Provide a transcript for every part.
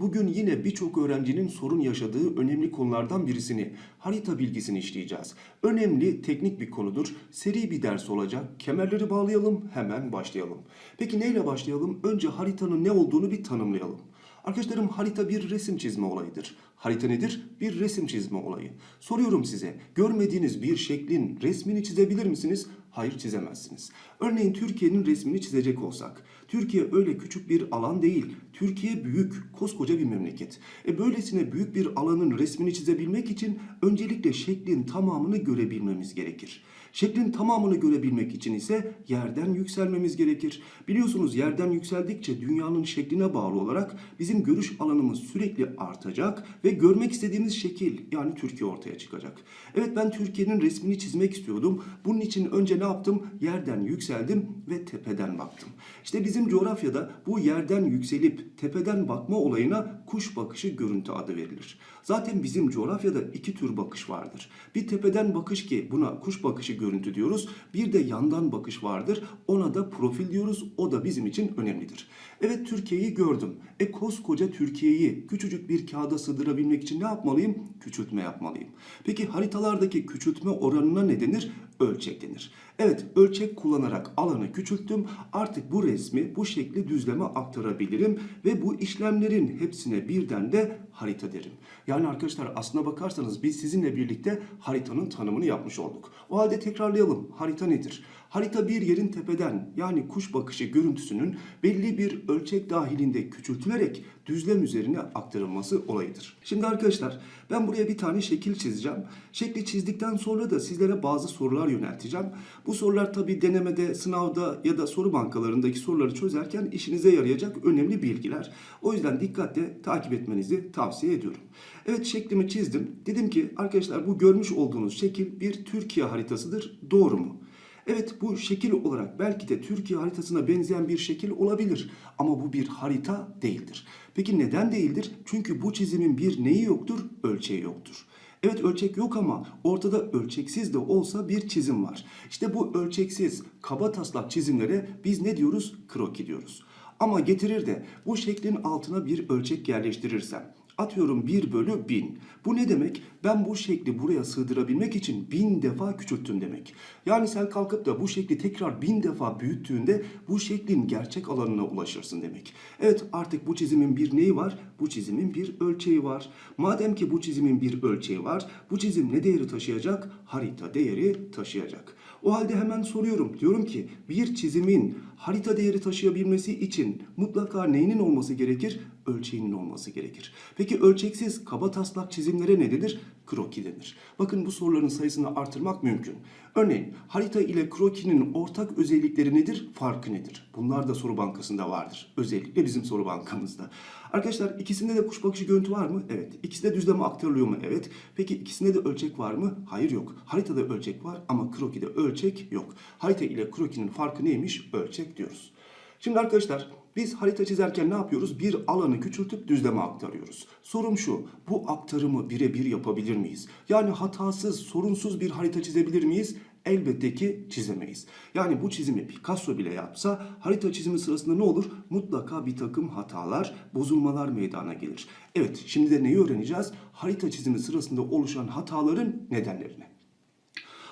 bugün yine birçok öğrencinin sorun yaşadığı önemli konulardan birisini, harita bilgisini işleyeceğiz. Önemli teknik bir konudur. Seri bir ders olacak. Kemerleri bağlayalım, hemen başlayalım. Peki neyle başlayalım? Önce haritanın ne olduğunu bir tanımlayalım. Arkadaşlarım harita bir resim çizme olayıdır. Harita nedir? Bir resim çizme olayı. Soruyorum size, görmediğiniz bir şeklin resmini çizebilir misiniz? Hayır çizemezsiniz. Örneğin Türkiye'nin resmini çizecek olsak. Türkiye öyle küçük bir alan değil. Türkiye büyük, koskoca bir memleket. E böylesine büyük bir alanın resmini çizebilmek için öncelikle şeklin tamamını görebilmemiz gerekir. Şeklin tamamını görebilmek için ise yerden yükselmemiz gerekir. Biliyorsunuz yerden yükseldikçe dünyanın şekline bağlı olarak bizim görüş alanımız sürekli artacak ve görmek istediğimiz şekil yani Türkiye ortaya çıkacak. Evet ben Türkiye'nin resmini çizmek istiyordum. Bunun için önce ne yaptım? Yerden yükseldim ve tepeden baktım. İşte bizim coğrafyada bu yerden yükselip tepeden bakma olayına kuş bakışı görüntü adı verilir. Zaten bizim coğrafyada iki tür bakış vardır. Bir tepeden bakış ki buna kuş bakışı görüntü diyoruz. Bir de yandan bakış vardır. Ona da profil diyoruz. O da bizim için önemlidir. Evet Türkiye'yi gördüm. E koskoca Türkiye'yi küçücük bir kağıda sığdırabilmek için ne yapmalıyım? Küçültme yapmalıyım. Peki haritalardaki küçültme oranına ne denir? Ölçek denir. Evet ölçek kullanarak alanı küçülttüm. Artık bu resmi bu şekli düzleme aktarabilirim ve bu işlemlerin hepsine birden de harita derim. Yani arkadaşlar aslına bakarsanız biz sizinle birlikte haritanın tanımını yapmış olduk. O halde tekrarlayalım. Harita nedir? Harita bir yerin tepeden yani kuş bakışı görüntüsünün belli bir ölçek dahilinde küçültülerek düzlem üzerine aktarılması olayıdır. Şimdi arkadaşlar ben buraya bir tane şekil çizeceğim. Şekli çizdikten sonra da sizlere bazı sorular yönelteceğim. Bu sorular tabi denemede, sınavda ya da soru bankalarındaki soruları çözerken işinize yarayacak önemli bilgiler. O yüzden dikkatle takip etmenizi tavsiye ediyorum. Evet şeklimi çizdim. Dedim ki arkadaşlar bu görmüş olduğunuz şekil bir Türkiye haritasıdır. Doğru mu? Evet bu şekil olarak belki de Türkiye haritasına benzeyen bir şekil olabilir ama bu bir harita değildir. Peki neden değildir? Çünkü bu çizimin bir neyi yoktur? Ölçeği yoktur. Evet ölçek yok ama ortada ölçeksiz de olsa bir çizim var. İşte bu ölçeksiz kaba taslak çizimlere biz ne diyoruz? Kroki diyoruz. Ama getirir de bu şeklin altına bir ölçek yerleştirirsem Atıyorum 1 bölü 1000. Bu ne demek? Ben bu şekli buraya sığdırabilmek için 1000 defa küçülttüm demek. Yani sen kalkıp da bu şekli tekrar 1000 defa büyüttüğünde bu şeklin gerçek alanına ulaşırsın demek. Evet artık bu çizimin bir neyi var? Bu çizimin bir ölçeği var. Madem ki bu çizimin bir ölçeği var, bu çizim ne değeri taşıyacak? Harita değeri taşıyacak. O halde hemen soruyorum. Diyorum ki bir çizimin harita değeri taşıyabilmesi için mutlaka neyinin olması gerekir? Ölçeğinin olması gerekir. Peki ölçeksiz kaba taslak çizimlere ne denir? Kroki denir. Bakın bu soruların sayısını artırmak mümkün. Örneğin harita ile krokinin ortak özellikleri nedir? Farkı nedir? Bunlar da soru bankasında vardır. Özellikle bizim soru bankamızda. Arkadaşlar ikisinde de kuş bakışı görüntü var mı? Evet. İkisi de düzleme aktarılıyor mu? Evet. Peki ikisinde de ölçek var mı? Hayır yok. Haritada ölçek var ama krokide ölçek yok. Harita ile krokinin farkı neymiş? Ölçek diyoruz. Şimdi arkadaşlar biz harita çizerken ne yapıyoruz? Bir alanı küçültüp düzleme aktarıyoruz. Sorum şu, bu aktarımı birebir yapabilir miyiz? Yani hatasız, sorunsuz bir harita çizebilir miyiz? Elbette ki çizemeyiz. Yani bu çizimi Picasso bile yapsa harita çizimi sırasında ne olur? Mutlaka bir takım hatalar, bozulmalar meydana gelir. Evet, şimdi de neyi öğreneceğiz? Harita çizimi sırasında oluşan hataların nedenlerini.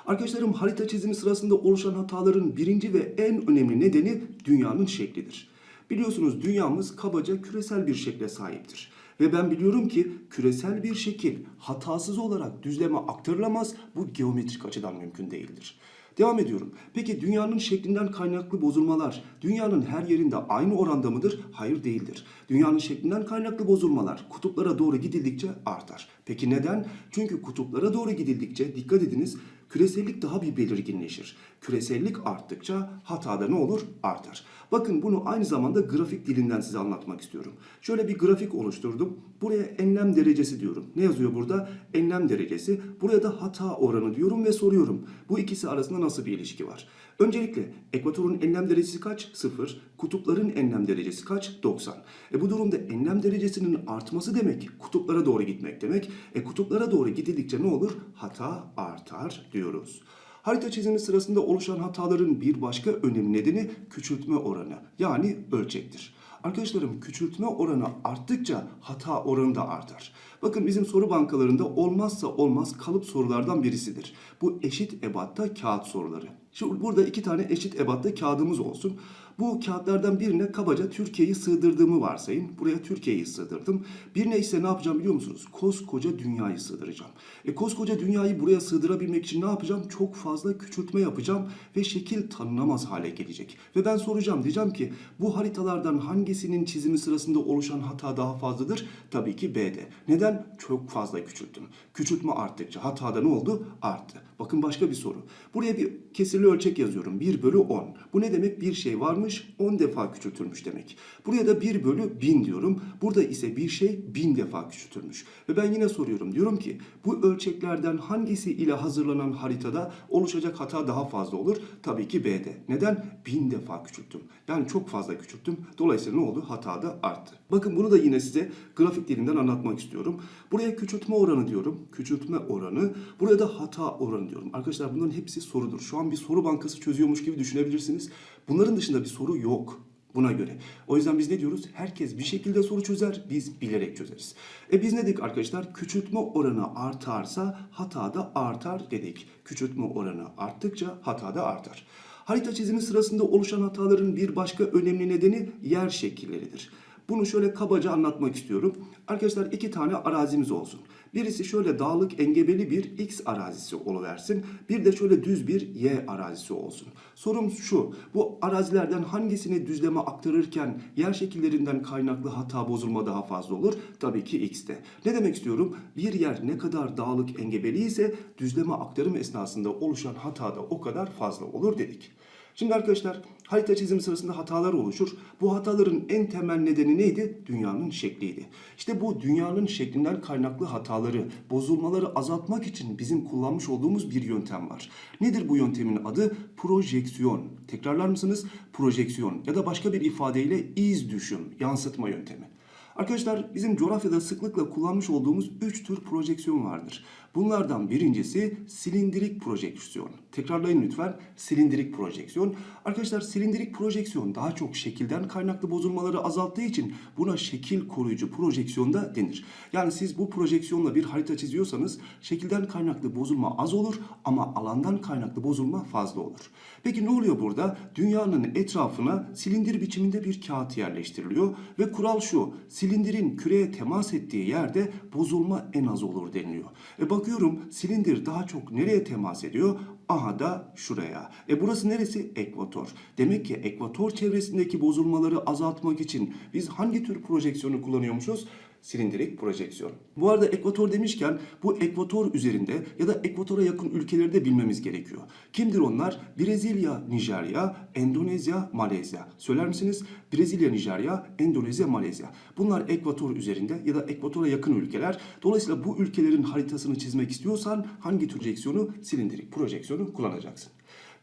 Arkadaşlarım harita çizimi sırasında oluşan hataların birinci ve en önemli nedeni dünyanın şeklidir. Biliyorsunuz dünyamız kabaca küresel bir şekle sahiptir. Ve ben biliyorum ki küresel bir şekil hatasız olarak düzleme aktarılamaz. Bu geometrik açıdan mümkün değildir. Devam ediyorum. Peki dünyanın şeklinden kaynaklı bozulmalar dünyanın her yerinde aynı oranda mıdır? Hayır değildir. Dünyanın şeklinden kaynaklı bozulmalar kutuplara doğru gidildikçe artar. Peki neden? Çünkü kutuplara doğru gidildikçe dikkat ediniz küresellik daha bir belirginleşir. Küresellik arttıkça hatada ne olur? Artar. Bakın bunu aynı zamanda grafik dilinden size anlatmak istiyorum. Şöyle bir grafik oluşturdum. Buraya enlem derecesi diyorum. Ne yazıyor burada? Enlem derecesi. Buraya da hata oranı diyorum ve soruyorum. Bu ikisi arasında nasıl bir ilişki var? Öncelikle ekvatorun enlem derecesi kaç? 0. Kutupların enlem derecesi kaç? 90. E bu durumda enlem derecesinin artması demek kutuplara doğru gitmek demek. E kutuplara doğru gidildikçe ne olur? Hata artar diyoruz. Harita çizimi sırasında oluşan hataların bir başka önemli nedeni küçültme oranı yani ölçektir. Arkadaşlarım küçültme oranı arttıkça hata oranı da artar. Bakın bizim soru bankalarında olmazsa olmaz kalıp sorulardan birisidir. Bu eşit ebatta kağıt soruları. Şimdi burada iki tane eşit ebatta kağıdımız olsun. Bu kağıtlardan birine kabaca Türkiye'yi sığdırdığımı varsayın. Buraya Türkiye'yi sığdırdım. Birine ise ne yapacağım biliyor musunuz? Koskoca dünyayı sığdıracağım. E koskoca dünyayı buraya sığdırabilmek için ne yapacağım? Çok fazla küçültme yapacağım ve şekil tanınamaz hale gelecek. Ve ben soracağım diyeceğim ki bu haritalardan hangisinin çizimi sırasında oluşan hata daha fazladır? Tabii ki B'de. Neden? Çok fazla küçülttüm. Küçültme arttıkça hatada ne oldu? Arttı. Bakın başka bir soru. Buraya bir kesirli ölçek yazıyorum. 1 bölü 10. Bu ne demek? Bir şey varmış 10 defa küçültülmüş demek. Buraya da 1 bölü 1000 diyorum. Burada ise bir şey 1000 defa küçültülmüş. Ve ben yine soruyorum. Diyorum ki bu ölçeklerden hangisi ile hazırlanan haritada oluşacak hata daha fazla olur? Tabii ki B'de. Neden? 1000 defa küçülttüm. Yani çok fazla küçülttüm. Dolayısıyla ne oldu? Hata da arttı. Bakın bunu da yine size grafik dilinden anlatmak istiyorum. Buraya küçültme oranı diyorum. Küçültme oranı. Buraya da hata oranı diyorum. Arkadaşlar bunların hepsi sorudur. Şu an bir soru bankası çözüyormuş gibi düşünebilirsiniz. Bunların dışında bir soru yok buna göre. O yüzden biz ne diyoruz? Herkes bir şekilde soru çözer, biz bilerek çözeriz. E biz ne dedik arkadaşlar? Küçültme oranı artarsa hata da artar dedik. Küçültme oranı arttıkça hata da artar. Harita çizimi sırasında oluşan hataların bir başka önemli nedeni yer şekilleridir. Bunu şöyle kabaca anlatmak istiyorum. Arkadaşlar iki tane arazimiz olsun. Birisi şöyle dağlık engebeli bir X arazisi oluversin. Bir de şöyle düz bir Y arazisi olsun. Sorum şu. Bu arazilerden hangisini düzleme aktarırken yer şekillerinden kaynaklı hata bozulma daha fazla olur? Tabii ki X'te. Ne demek istiyorum? Bir yer ne kadar dağlık engebeli ise düzleme aktarım esnasında oluşan hata da o kadar fazla olur dedik. Şimdi arkadaşlar harita çizimi sırasında hatalar oluşur. Bu hataların en temel nedeni neydi? Dünyanın şekliydi. İşte bu dünyanın şeklinden kaynaklı hataları, bozulmaları azaltmak için bizim kullanmış olduğumuz bir yöntem var. Nedir bu yöntemin adı? Projeksiyon. Tekrarlar mısınız? Projeksiyon ya da başka bir ifadeyle iz düşüm, yansıtma yöntemi. Arkadaşlar bizim coğrafyada sıklıkla kullanmış olduğumuz 3 tür projeksiyon vardır. Bunlardan birincisi silindirik projeksiyon. Tekrarlayın lütfen. Silindirik projeksiyon. Arkadaşlar silindirik projeksiyon daha çok şekilden kaynaklı bozulmaları azalttığı için buna şekil koruyucu projeksiyon da denir. Yani siz bu projeksiyonla bir harita çiziyorsanız şekilden kaynaklı bozulma az olur ama alandan kaynaklı bozulma fazla olur. Peki ne oluyor burada? Dünyanın etrafına silindir biçiminde bir kağıt yerleştiriliyor ve kural şu. Silindirin küreye temas ettiği yerde bozulma en az olur deniliyor. E bakıyorum silindir daha çok nereye temas ediyor? Aha da şuraya. E burası neresi? Ekvator. Demek ki ekvator çevresindeki bozulmaları azaltmak için biz hangi tür projeksiyonu kullanıyormuşuz? Silindirik projeksiyon. Bu arada ekvator demişken bu ekvator üzerinde ya da ekvatora yakın ülkeleri de bilmemiz gerekiyor. Kimdir onlar? Brezilya, Nijerya, Endonezya, Malezya. Söyler misiniz? Brezilya, Nijerya, Endonezya, Malezya. Bunlar ekvator üzerinde ya da ekvatora yakın ülkeler. Dolayısıyla bu ülkelerin haritasını çizmek istiyorsan hangi projeksiyonu? Silindirik projeksiyonu kullanacaksın.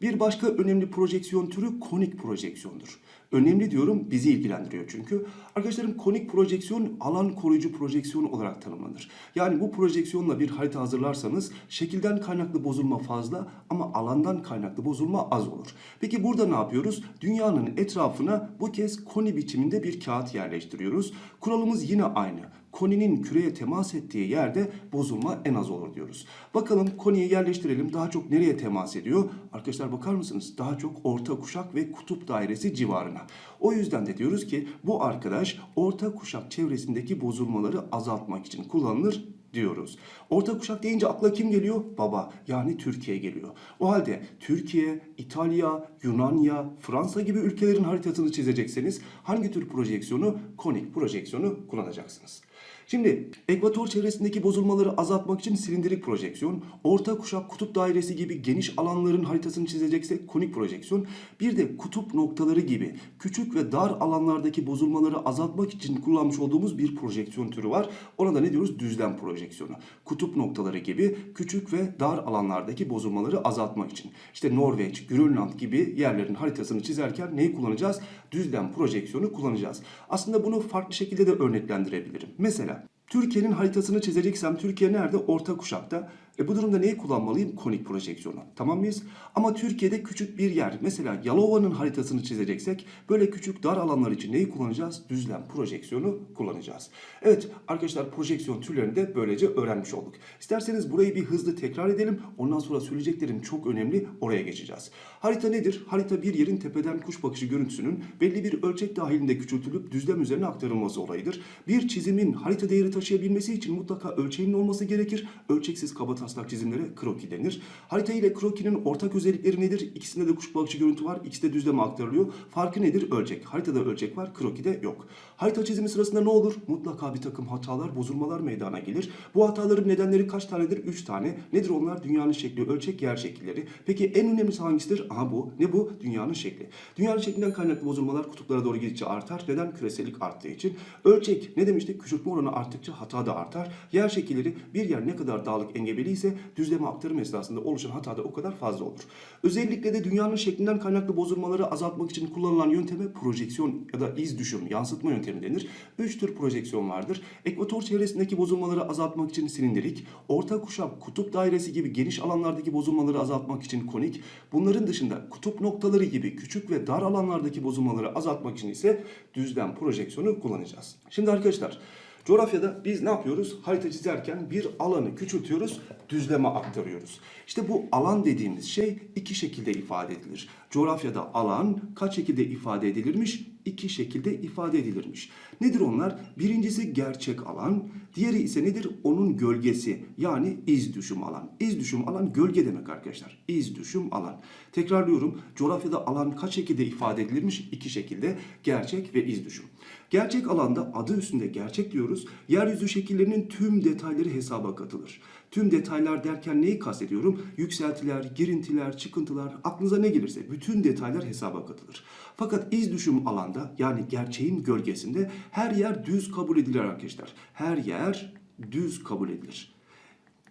Bir başka önemli projeksiyon türü konik projeksiyondur. Önemli diyorum bizi ilgilendiriyor çünkü. Arkadaşlarım konik projeksiyon alan koruyucu projeksiyon olarak tanımlanır. Yani bu projeksiyonla bir harita hazırlarsanız şekilden kaynaklı bozulma fazla ama alandan kaynaklı bozulma az olur. Peki burada ne yapıyoruz? Dünyanın etrafına bu kez koni biçiminde bir kağıt yerleştiriyoruz. Kuralımız yine aynı koninin küreye temas ettiği yerde bozulma en az olur diyoruz. Bakalım koniyi yerleştirelim. Daha çok nereye temas ediyor? Arkadaşlar bakar mısınız? Daha çok orta kuşak ve kutup dairesi civarına. O yüzden de diyoruz ki bu arkadaş orta kuşak çevresindeki bozulmaları azaltmak için kullanılır diyoruz. Orta kuşak deyince akla kim geliyor? Baba yani Türkiye geliyor. O halde Türkiye, İtalya, Yunanya, Fransa gibi ülkelerin haritasını çizecekseniz hangi tür projeksiyonu? Konik projeksiyonu kullanacaksınız. Şimdi ekvator çevresindeki bozulmaları azaltmak için silindirik projeksiyon, orta kuşak kutup dairesi gibi geniş alanların haritasını çizeceksek konik projeksiyon, bir de kutup noktaları gibi küçük ve dar alanlardaki bozulmaları azaltmak için kullanmış olduğumuz bir projeksiyon türü var. Ona da ne diyoruz? Düzlem projeksiyonu. Kutup noktaları gibi küçük ve dar alanlardaki bozulmaları azaltmak için. İşte Norveç, Grönland gibi yerlerin haritasını çizerken neyi kullanacağız? Düzlem projeksiyonu kullanacağız. Aslında bunu farklı şekilde de örneklendirebilirim. Mesela Türkiye'nin haritasını çizeceksem Türkiye nerede? Orta kuşakta. E bu durumda neyi kullanmalıyım? Konik projeksiyonu. Tamam mıyız? Ama Türkiye'de küçük bir yer. Mesela Yalova'nın haritasını çizeceksek böyle küçük dar alanlar için neyi kullanacağız? Düzlem projeksiyonu kullanacağız. Evet arkadaşlar projeksiyon türlerini de böylece öğrenmiş olduk. İsterseniz burayı bir hızlı tekrar edelim. Ondan sonra söyleyeceklerim çok önemli. Oraya geçeceğiz. Harita nedir? Harita bir yerin tepeden kuş bakışı görüntüsünün belli bir ölçek dahilinde küçültülüp düzlem üzerine aktarılması olayıdır. Bir çizimin harita değeri taşıyabilmesi için mutlaka ölçeğinin olması gerekir. Ölçeksiz kaba taslak çizimlere kroki denir. Harita ile krokinin ortak özellikleri nedir? İkisinde de kuş bakışı görüntü var. İkisi de düzleme aktarılıyor. Farkı nedir? Ölçek. Haritada ölçek var, krokide yok. Harita çizimi sırasında ne olur? Mutlaka bir takım hatalar, bozulmalar meydana gelir. Bu hataların nedenleri kaç tanedir? 3 tane. Nedir onlar? Dünyanın şekli, ölçek, yer şekilleri. Peki en önemlisi hangisidir? Aha bu. Ne bu? Dünyanın şekli. Dünyanın şeklinden kaynaklı bozulmalar kutuplara doğru gidince artar. Neden? Küresellik arttığı için. Ölçek ne demiştik? Küçültme oranı arttıkça hata da artar. Yer şekilleri bir yer ne kadar dağlık engebeli ise düzleme aktarım esnasında oluşan hata da o kadar fazla olur. Özellikle de dünyanın şeklinden kaynaklı bozulmaları azaltmak için kullanılan yönteme projeksiyon ya da iz düşüm, yansıtma yöntemi denir. Üç tür projeksiyon vardır. Ekvator çevresindeki bozulmaları azaltmak için silindirik, orta kuşak, kutup dairesi gibi geniş alanlardaki bozulmaları azaltmak için konik, bunların dışında kutup noktaları gibi küçük ve dar alanlardaki bozulmaları azaltmak için ise düzlem projeksiyonu kullanacağız. Şimdi arkadaşlar Coğrafyada biz ne yapıyoruz? Harita çizerken bir alanı küçültüyoruz, düzleme aktarıyoruz. İşte bu alan dediğimiz şey iki şekilde ifade edilir. Coğrafyada alan kaç şekilde ifade edilirmiş? İki şekilde ifade edilirmiş. Nedir onlar? Birincisi gerçek alan, diğeri ise nedir? Onun gölgesi yani iz düşüm alan. İz düşüm alan gölge demek arkadaşlar. İz düşüm alan. Tekrarlıyorum. Coğrafyada alan kaç şekilde ifade edilirmiş? İki şekilde. Gerçek ve iz düşüm. Gerçek alanda adı üstünde gerçek diyoruz. Yeryüzü şekillerinin tüm detayları hesaba katılır. Tüm detaylar derken neyi kastediyorum? Yükseltiler, girintiler, çıkıntılar, aklınıza ne gelirse bütün detaylar hesaba katılır. Fakat iz düşüm alanda yani gerçeğin gölgesinde her yer düz kabul edilir arkadaşlar. Her yer düz kabul edilir.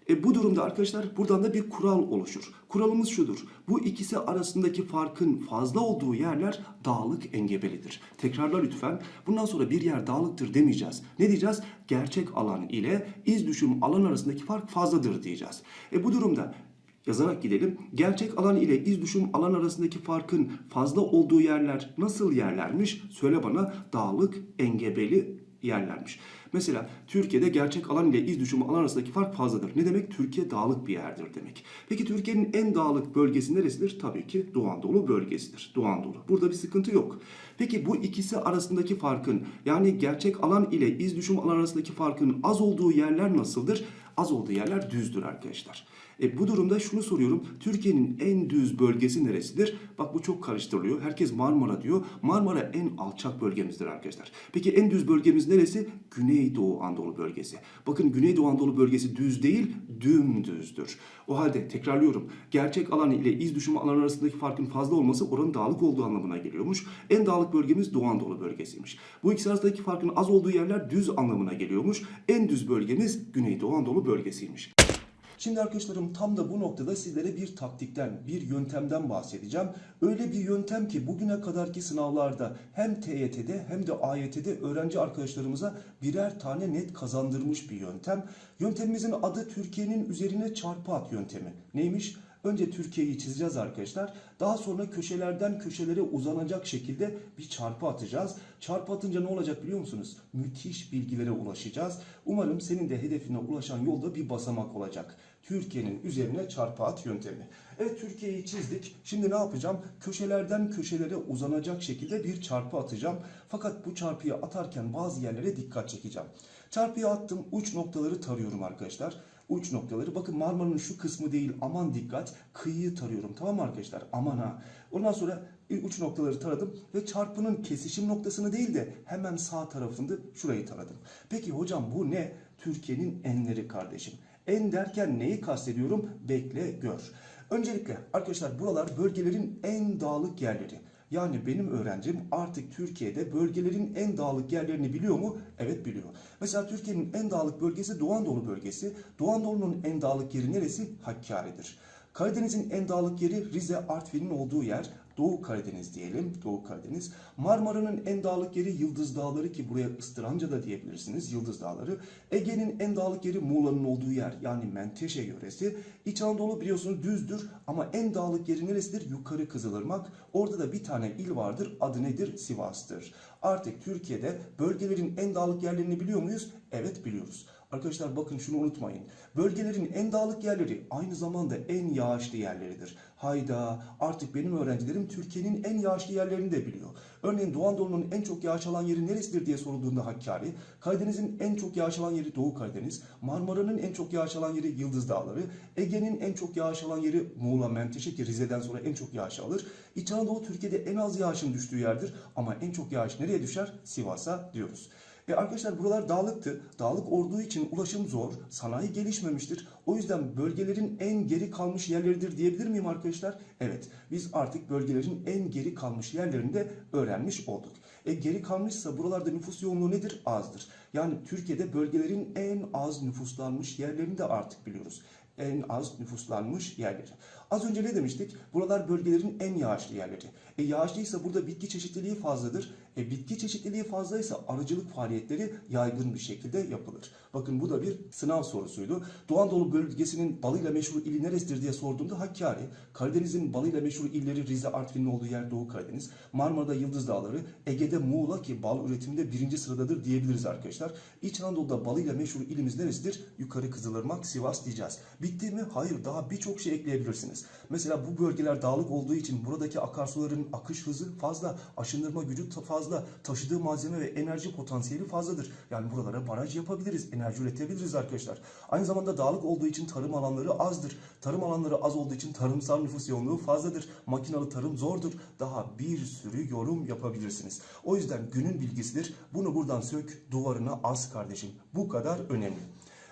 E bu durumda arkadaşlar buradan da bir kural oluşur. Kuralımız şudur. Bu ikisi arasındaki farkın fazla olduğu yerler dağlık engebelidir. Tekrarla lütfen. Bundan sonra bir yer dağlıktır demeyeceğiz. Ne diyeceğiz? Gerçek alan ile iz düşüm alan arasındaki fark fazladır diyeceğiz. E bu durumda yazarak gidelim. Gerçek alan ile iz düşüm alan arasındaki farkın fazla olduğu yerler nasıl yerlermiş? Söyle bana dağlık engebeli yerlermiş. Mesela Türkiye'de gerçek alan ile iz düşümü alan arasındaki fark fazladır. Ne demek? Türkiye dağlık bir yerdir demek. Peki Türkiye'nin en dağlık bölgesi neresidir? Tabii ki Doğu Anadolu bölgesidir. Doğu Anadolu. Burada bir sıkıntı yok. Peki bu ikisi arasındaki farkın yani gerçek alan ile iz düşüm alan arasındaki farkın az olduğu yerler nasıldır? Az olduğu yerler düzdür arkadaşlar. E bu durumda şunu soruyorum. Türkiye'nin en düz bölgesi neresidir? Bak bu çok karıştırılıyor. Herkes Marmara diyor. Marmara en alçak bölgemizdir arkadaşlar. Peki en düz bölgemiz neresi? Güneydoğu Anadolu bölgesi. Bakın Güneydoğu Anadolu bölgesi düz değil, dümdüzdür. O halde tekrarlıyorum. Gerçek alan ile iz düşümü alan arasındaki farkın fazla olması oranın dağlık olduğu anlamına geliyormuş. En dağlık bölgemiz Doğu Anadolu bölgesiymiş. Bu ikisi arasındaki farkın az olduğu yerler düz anlamına geliyormuş. En düz bölgemiz Güneydoğu Anadolu bölgesiymiş. Şimdi arkadaşlarım tam da bu noktada sizlere bir taktikten, bir yöntemden bahsedeceğim. Öyle bir yöntem ki bugüne kadarki sınavlarda hem TYT'de hem de AYT'de öğrenci arkadaşlarımıza birer tane net kazandırmış bir yöntem. Yöntemimizin adı Türkiye'nin üzerine çarpı at yöntemi. Neymiş? Önce Türkiye'yi çizeceğiz arkadaşlar. Daha sonra köşelerden köşelere uzanacak şekilde bir çarpı atacağız. Çarpı atınca ne olacak biliyor musunuz? Müthiş bilgilere ulaşacağız. Umarım senin de hedefine ulaşan yolda bir basamak olacak. Türkiye'nin üzerine çarpı at yöntemi. Evet Türkiye'yi çizdik. Şimdi ne yapacağım? Köşelerden köşelere uzanacak şekilde bir çarpı atacağım. Fakat bu çarpıyı atarken bazı yerlere dikkat çekeceğim. Çarpıyı attım. Uç noktaları tarıyorum arkadaşlar uç noktaları. Bakın Marmara'nın şu kısmı değil aman dikkat kıyıyı tarıyorum tamam mı arkadaşlar? Aman ha. Ondan sonra uç noktaları taradım ve çarpının kesişim noktasını değil de hemen sağ tarafında şurayı taradım. Peki hocam bu ne? Türkiye'nin enleri kardeşim. En derken neyi kastediyorum? Bekle gör. Öncelikle arkadaşlar buralar bölgelerin en dağlık yerleri. Yani benim öğrencim artık Türkiye'de bölgelerin en dağlık yerlerini biliyor mu? Evet biliyor. Mesela Türkiye'nin en dağlık bölgesi Doğu Anadolu bölgesi. Doğu Anadolu'nun en dağlık yeri neresi? Hakkari'dir. Karadeniz'in en dağlık yeri Rize, Artvin'in olduğu yer. Doğu Karadeniz diyelim. Doğu Karadeniz. Marmara'nın en dağlık yeri Yıldız Dağları ki buraya Istıranca da diyebilirsiniz. Yıldız Dağları. Ege'nin en dağlık yeri Muğla'nın olduğu yer yani Menteşe yöresi. İç Anadolu biliyorsunuz düzdür ama en dağlık yeri neresidir? Yukarı Kızılırmak. Orada da bir tane il vardır. Adı nedir? Sivas'tır. Artık Türkiye'de bölgelerin en dağlık yerlerini biliyor muyuz? Evet biliyoruz. Arkadaşlar bakın şunu unutmayın. Bölgelerin en dağlık yerleri aynı zamanda en yağışlı yerleridir. Hayda artık benim öğrencilerim Türkiye'nin en yağışlı yerlerini de biliyor. Örneğin Doğu Anadolu'nun en çok yağış alan yeri neresidir diye sorulduğunda Hakkari, Karadeniz'in en çok yağış alan yeri Doğu Karadeniz, Marmara'nın en çok yağış alan yeri Yıldız Dağları, Ege'nin en çok yağış alan yeri Muğla, Menteşe ki Rize'den sonra en çok yağış alır. İç Anadolu Türkiye'de en az yağışın düştüğü yerdir ama en çok yağış nereye düşer? Sivas'a diyoruz. E arkadaşlar buralar dağlıktı. Dağlık olduğu için ulaşım zor, sanayi gelişmemiştir. O yüzden bölgelerin en geri kalmış yerleridir diyebilir miyim arkadaşlar? Evet, biz artık bölgelerin en geri kalmış yerlerini de öğrenmiş olduk. E geri kalmışsa buralarda nüfus yoğunluğu nedir? Azdır. Yani Türkiye'de bölgelerin en az nüfuslanmış yerlerini de artık biliyoruz en az nüfuslanmış yerleri. Az önce ne demiştik? Buralar bölgelerin en yağışlı yerleri. E yağışlıysa burada bitki çeşitliliği fazladır. E bitki çeşitliliği fazlaysa arıcılık faaliyetleri yaygın bir şekilde yapılır. Bakın bu da bir sınav sorusuydu. Doğu Anadolu bölgesinin balıyla meşhur ili neresidir diye sorduğumda Hakkari. Karadeniz'in balıyla meşhur illeri Rize, Artvin'in olduğu yer Doğu Karadeniz. Marmara'da Yıldız Dağları. Ege'de Muğla ki bal üretiminde birinci sıradadır diyebiliriz arkadaşlar. İç Anadolu'da balıyla meşhur ilimiz neresidir? Yukarı Kızılırmak, Sivas diyeceğiz. Bitti mi? Hayır. Daha birçok şey ekleyebilirsiniz. Mesela bu bölgeler dağlık olduğu için buradaki akarsuların akış hızı fazla, aşındırma gücü ta- fazla, taşıdığı malzeme ve enerji potansiyeli fazladır. Yani buralara baraj yapabiliriz, enerji üretebiliriz arkadaşlar. Aynı zamanda dağlık olduğu için tarım alanları azdır. Tarım alanları az olduğu için tarımsal nüfus yoğunluğu fazladır. Makinalı tarım zordur. Daha bir sürü yorum yapabilirsiniz. O yüzden günün bilgisidir. Bunu buradan sök, duvarına as kardeşim. Bu kadar önemli.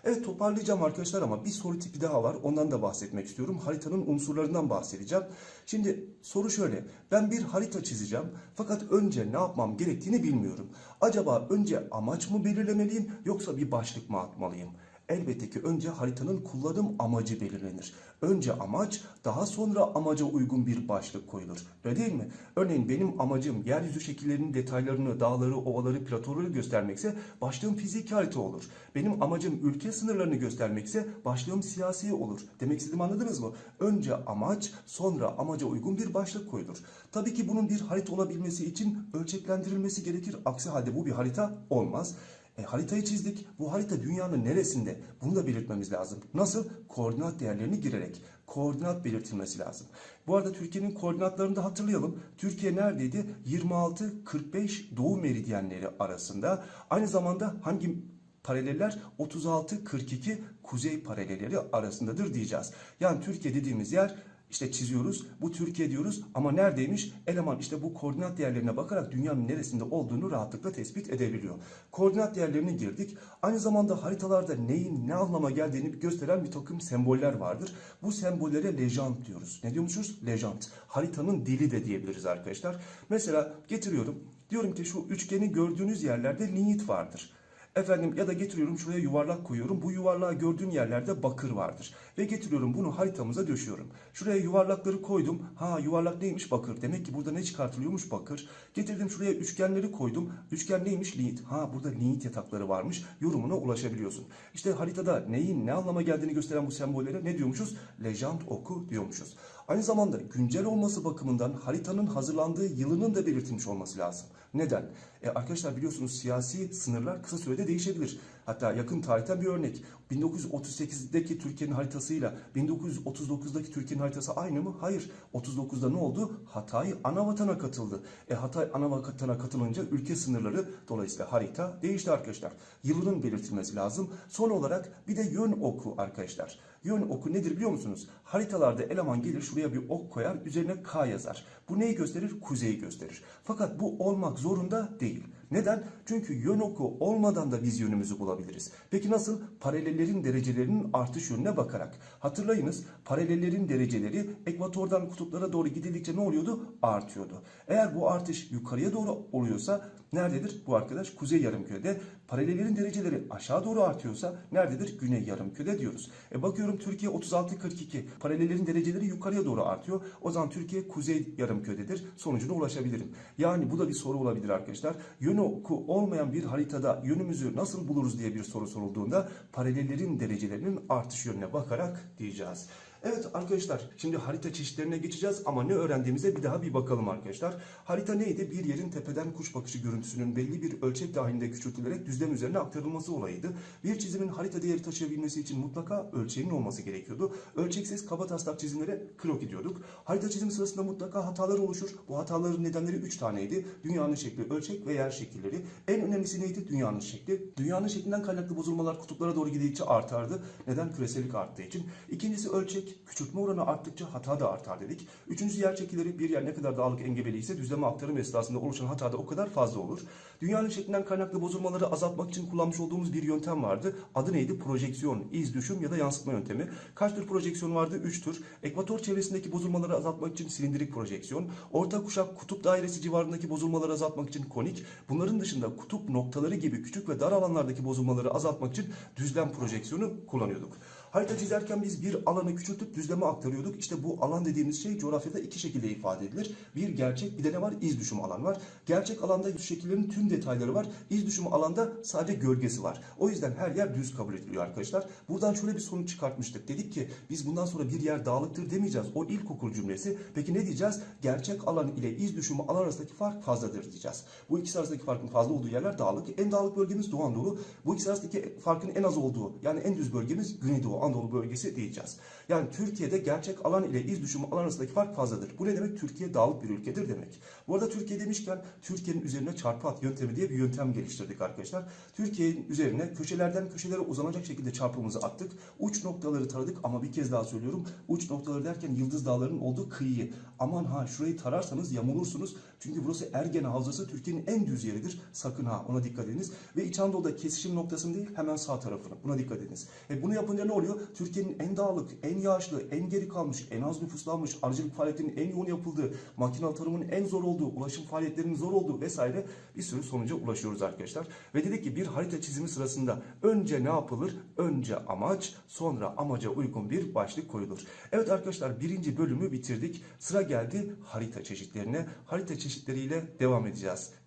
Evet toparlayacağım arkadaşlar ama bir soru tipi daha var. Ondan da bahsetmek istiyorum. Haritanın unsurlarından bahsedeceğim. Şimdi soru şöyle. Ben bir harita çizeceğim. Fakat önce ne yapmam gerektiğini bilmiyorum. Acaba önce amaç mı belirlemeliyim yoksa bir başlık mı atmalıyım? Elbette ki önce haritanın kullanım amacı belirlenir. Önce amaç, daha sonra amaca uygun bir başlık koyulur. Öyle değil mi? Örneğin benim amacım yeryüzü şekillerinin detaylarını, dağları, ovaları, platoları göstermekse başlığım fiziki harita olur. Benim amacım ülke sınırlarını göstermekse başlığım siyasi olur. Demek istediğimi anladınız mı? Önce amaç, sonra amaca uygun bir başlık koyulur. Tabii ki bunun bir harita olabilmesi için ölçeklendirilmesi gerekir. Aksi halde bu bir harita olmaz. E, haritayı çizdik. Bu harita dünyanın neresinde? Bunu da belirtmemiz lazım. Nasıl? Koordinat değerlerini girerek. Koordinat belirtilmesi lazım. Bu arada Türkiye'nin koordinatlarını da hatırlayalım. Türkiye neredeydi? 26-45 doğu meridyenleri arasında. Aynı zamanda hangi paraleller 36-42 kuzey paralelleri arasındadır diyeceğiz. Yani Türkiye dediğimiz yer işte çiziyoruz. Bu Türkiye diyoruz ama neredeymiş? Eleman işte bu koordinat değerlerine bakarak dünyanın neresinde olduğunu rahatlıkla tespit edebiliyor. Koordinat değerlerini girdik. Aynı zamanda haritalarda neyin ne anlama geldiğini gösteren bir takım semboller vardır. Bu sembollere lejant diyoruz. Ne diyormuşuz? Lejant. Haritanın dili de diyebiliriz arkadaşlar. Mesela getiriyorum. Diyorum ki şu üçgeni gördüğünüz yerlerde linyit vardır. Efendim ya da getiriyorum şuraya yuvarlak koyuyorum. Bu yuvarlağı gördüğüm yerlerde bakır vardır. Ve getiriyorum bunu haritamıza döşüyorum. Şuraya yuvarlakları koydum. Ha yuvarlak neymiş bakır. Demek ki burada ne çıkartılıyormuş bakır. Getirdim şuraya üçgenleri koydum. Üçgen neymiş linyit. Ha burada linyit yatakları varmış. Yorumuna ulaşabiliyorsun. İşte haritada neyin ne anlama geldiğini gösteren bu sembollere ne diyormuşuz? Lejant oku diyormuşuz. Aynı zamanda güncel olması bakımından haritanın hazırlandığı yılının da belirtilmiş olması lazım. Neden? E arkadaşlar biliyorsunuz siyasi sınırlar kısa sürede değişebilir. Hatta yakın tarihten bir örnek. 1938'deki Türkiye'nin haritasıyla 1939'daki Türkiye'nin haritası aynı mı? Hayır. 39'da ne oldu? Hatay ana vatana katıldı. E Hatay ana vatana katılınca ülke sınırları dolayısıyla harita değişti arkadaşlar. Yılının belirtilmesi lazım. Son olarak bir de yön oku arkadaşlar. Yön oku nedir biliyor musunuz? Haritalarda eleman gelir şuraya bir ok koyar üzerine K yazar. Bu neyi gösterir? Kuzeyi gösterir. Fakat bu olmak zorunda değil. Neden? Çünkü yön oku olmadan da biz yönümüzü bulabiliriz. Peki nasıl? Paralellerin derecelerinin artış yönüne bakarak. Hatırlayınız paralellerin dereceleri ekvatordan kutuplara doğru gidildikçe ne oluyordu? Artıyordu. Eğer bu artış yukarıya doğru oluyorsa nerededir? Bu arkadaş kuzey yarımkürede. Paralellerin dereceleri aşağı doğru artıyorsa nerededir? Güney yarımkürede diyoruz. E bakıyorum Türkiye 36-42. Paralellerin dereceleri yukarıya doğru artıyor. O zaman Türkiye kuzey yarımkürededir. Sonucuna ulaşabilirim. Yani bu da bir soru olabilir arkadaşlar. Yönü oku olmayan bir haritada yönümüzü nasıl buluruz diye bir soru sorulduğunda paralellerin derecelerinin artış yönüne bakarak diyeceğiz. Evet arkadaşlar şimdi harita çeşitlerine geçeceğiz ama ne öğrendiğimize bir daha bir bakalım arkadaşlar. Harita neydi? Bir yerin tepeden kuş bakışı görüntüsünün belli bir ölçek dahilinde küçültülerek düzlem üzerine aktarılması olayıydı. Bir çizimin harita değeri taşıyabilmesi için mutlaka ölçeğinin olması gerekiyordu. Ölçeksiz kaba taslak çizimlere kroki diyorduk. Harita çizimi sırasında mutlaka hatalar oluşur. Bu hataların nedenleri 3 taneydi. Dünyanın şekli, ölçek ve yer şekilleri. En önemlisi neydi? Dünyanın şekli. Dünyanın şeklinden kaynaklı bozulmalar kutuplara doğru gidildikçe artardı. Neden? Küresellik arttığı için. İkincisi ölçek. Küçültme oranı arttıkça hata da artar dedik. Üçüncüsü yer şekilleri. Bir yer ne kadar dağlık engebeli ise düzleme aktarım esnasında oluşan hata da o kadar fazla olur. Dünyanın şeklinden kaynaklı bozulmaları azaltmak için kullanmış olduğumuz bir yöntem vardı. Adı neydi? Projeksiyon, iz düşüm ya da yansıtma yöntemi. Kaç tür projeksiyon vardı? 3 tür. Ekvator çevresindeki bozulmaları azaltmak için silindirik projeksiyon. Orta kuşak kutup dairesi civarındaki bozulmaları azaltmak için konik. Bunların dışında kutup noktaları gibi küçük ve dar alanlardaki bozulmaları azaltmak için düzlem projeksiyonu kullanıyorduk. Harita çizerken biz bir alanı küçültüp düzleme aktarıyorduk. İşte bu alan dediğimiz şey coğrafyada iki şekilde ifade edilir. Bir gerçek bir de ne var? İz düşüm alan var. Gerçek alanda şekillerin tüm detayları var. İz düşüm alanda sadece gölgesi var. O yüzden her yer düz kabul ediliyor arkadaşlar. Buradan şöyle bir sonuç çıkartmıştık. Dedik ki biz bundan sonra bir yer dağlıktır demeyeceğiz. O ilkokul cümlesi. Peki ne diyeceğiz? Gerçek alan ile iz düşümü alan arasındaki fark fazladır diyeceğiz. Bu ikisi arasındaki farkın fazla olduğu yerler dağlık. En dağlık bölgemiz Doğu Anadolu. Bu ikisi arasındaki farkın en az olduğu yani en düz bölgemiz Güneydoğu Anadolu bölgesi diyeceğiz. Yani Türkiye'de gerçek alan ile iz düşümü alan arasındaki fark fazladır. Bu ne demek? Türkiye dağlık bir ülkedir demek. Bu arada Türkiye demişken Türkiye'nin üzerine çarpı at yöntemi diye bir yöntem geliştirdik arkadaşlar. Türkiye'nin üzerine köşelerden köşelere uzanacak şekilde çarpımızı attık. Uç noktaları taradık ama bir kez daha söylüyorum. Uç noktaları derken Yıldız Dağları'nın olduğu kıyıyı. Aman ha şurayı tararsanız yamulursunuz. Çünkü burası Ergene Havzası Türkiye'nin en düz yeridir. Sakın ha ona dikkat ediniz. Ve İç Anadolu'da kesişim noktasını değil hemen sağ tarafını. Buna dikkat ediniz. E bunu yapınca ne oluyor? Türkiye'nin en dağlık, en yağışlı, en geri kalmış, en az nüfuslanmış, arıcılık faaliyetinin en yoğun yapıldığı, makinalı tarımın en zor olduğu, ulaşım faaliyetlerinin zor olduğu vesaire bir sürü sonuca ulaşıyoruz arkadaşlar. Ve dedik ki bir harita çizimi sırasında önce ne yapılır? Önce amaç, sonra amaca uygun bir başlık koyulur. Evet arkadaşlar birinci bölümü bitirdik. Sıra geldi harita çeşitlerine. Harita çeşitleriyle devam edeceğiz.